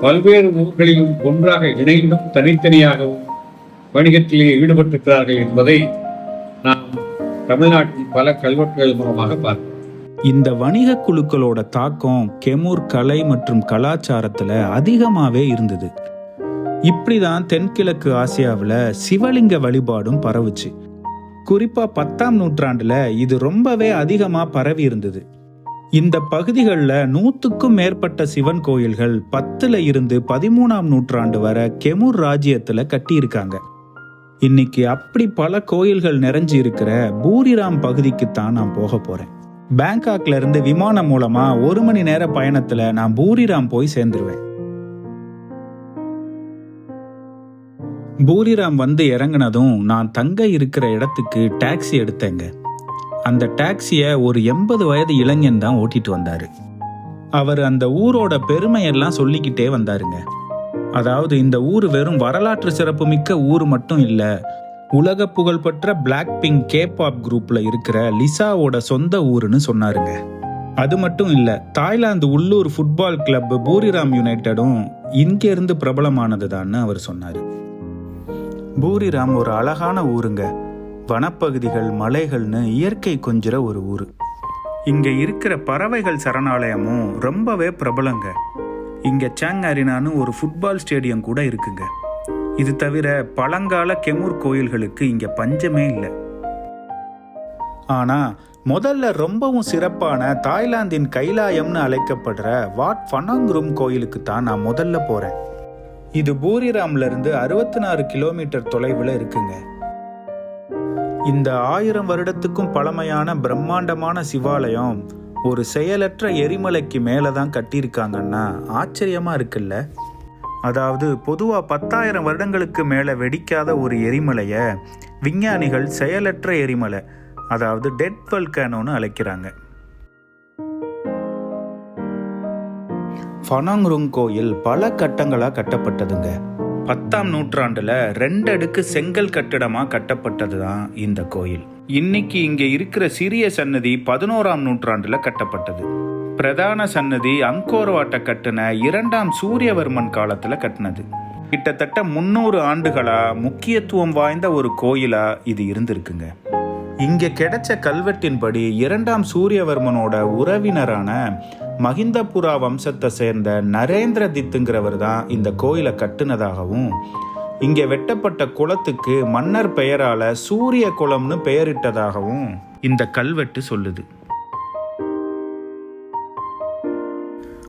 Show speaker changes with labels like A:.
A: பல்வேறு ஊர்களிலும் ஒன்றாக இணைந்தும் தனித்தனியாகவும் வணிகத்திலே ஈடுபட்டிருக்கிறார்கள் என்பதை நாம் தமிழ்நாட்டின் பல கல்வெட்டுகள் மூலமாக பார்க்கிறோம்.
B: இந்த வணிக குழுக்களோட தாக்கம் கெமூர் கலை மற்றும் கலாச்சாரத்துல அதிகமாகவே இருந்தது. இப்படிதான் தென்கிழக்கு ஆசியாவில் சிவலிங்க வழிபாடும் பரவுச்சு. குறிப்பா பத்தாம் நூற்றாண்டுல இது ரொம்பவே அதிகமா பரவி இருந்தது. இந்த பகுதிகளில் நூற்றுக்கும் மேற்பட்ட சிவன் கோயில்கள் பத்துல இருந்து பதிமூணாம் நூற்றாண்டு வரை கெமூர் ராஜ்யத்தில் கட்டியிருக்காங்க. இன்னைக்கு அப்படி பல கோயில்கள் நிறைஞ்சு இருக்கிற பூரிராம் பகுதிக்கு தான் நான் போக போறேன். பேங்காக்ல இருந்து விமானம் மூலமா ஒரு மணி நேர பயணத்துல நான் பூரிராம் போய் சேர்ந்துருவேன். பூரிராம் வந்து இறங்குனதும் நான் தங்க இருக்கிற இடத்துக்கு டாக்ஸி எடுத்தேங்க. அந்த டாக்ஸியை ஒரு எண்பது வயது இளைஞன் தான் ஓட்டிட்டு வந்தார். அவர் அந்த ஊரோட பெருமையெல்லாம் சொல்லிக்கிட்டே வந்தாருங்க. அதாவது இந்த ஊர் வெறும் வரலாற்று சிறப்புமிக்க ஊர் மட்டும் இல்லை உலக புகழ்பெற்ற பிளாக் பிங்க் கேபாப் குரூப்ல இருக்கிற லிசாவோட சொந்த ஊருன்னு சொன்னாருங்க. அது மட்டும் இல்ல தாய்லாந்து உள்ளூர் ஃபுட்பால் கிளப் பூரிராம் யுனைடெடும் இங்கேருந்து பிரபலமானது பிரபலமானதுதான்னு அவர் சொன்னாரு. பூரிராம் ஒரு அழகான ஊருங்க. வனப்பகுதிகள் மலைகள்னு இயற்கை கொஞ்சிற ஒரு ஊர். இங்கே இருக்கிற பறவைகள் சரணாலயமும் ரொம்பவே பிரபலங்க. இங்கே சாங் அரினான்னு ஒரு ஃபுட்பால் ஸ்டேடியம் கூட இருக்குங்க. இது தவிர பழங்கால கெமூர் கோயில்களுக்கு இங்கே பஞ்சமே இல்லை. ஆனால் முதல்ல ரொம்பவும் சிறப்பான தாய்லாந்தின் கைலாயம்னு அழைக்கப்படுற வாட் ஃபனாங்ரும் கோயிலுக்கு தான் நான் முதல்ல போகிறேன் இது பூரிராம்லேருந்து அறுபத்தி நாலு கிலோமீட்டர் தொலைவில் இருக்குங்க. இந்த ஆயிரம் வருடத்துக்கும் பழமையான பிரம்மாண்டமான சிவாலயம் ஒரு செயலற்ற எரிமலைக்கு மேலே தான் கட்டியிருக்காங்கன்னா ஆச்சரியமாக இருக்குல்ல? அதாவது பொதுவாக பத்தாயிரம் வருடங்களுக்கு மேலே வெடிக்காத ஒரு எரிமலையை விஞ்ஞானிகள் செயலற்ற எரிமலை அதாவது டெட் வல்கானோன்னு அழைக்கிறாங்க. ஃபனாங்ருங் கோயில் பல கட்டங்களாக கட்டப்பட்டதுங்க. பத்தாம் நூற்றாண்டுல ரெண்டு அடுக்கு செங்கல் கட்டிடமா கட்டப்பட்டது தான் இந்த கோயில். இன்னைக்கு இங்க இருக்கிற சிறிய சன்னதி பதினோராம் நூற்றாண்டுல கட்டப்பட்டது. பிரதான சன்னதி அங்கோர்வாட்டை கட்டின இரண்டாம் சூரியவர்மன் காலத்துல கட்டினது. கிட்டத்தட்ட முன்னூறு ஆண்டுகளா முக்கியத்துவம் வாய்ந்த ஒரு கோயிலா இது இருந்திருக்குங்க. இங்க கிடைச்ச கல்வெட்டின்படி இரண்டாம் சூரியவர்மனோட உறவினரான மகிந்தபுரா வம்சத்தை சேர்ந்த நரேந்திர தித்துங்கிறவர் தான் இந்த கோயிலை கட்டுனதாகவும் இங்கே வெட்டப்பட்ட குளத்துக்கு மன்னர் பெயரால சூரிய குளம்னு பெயரிட்டதாகவும் இந்த கல்வெட்டு சொல்லுது.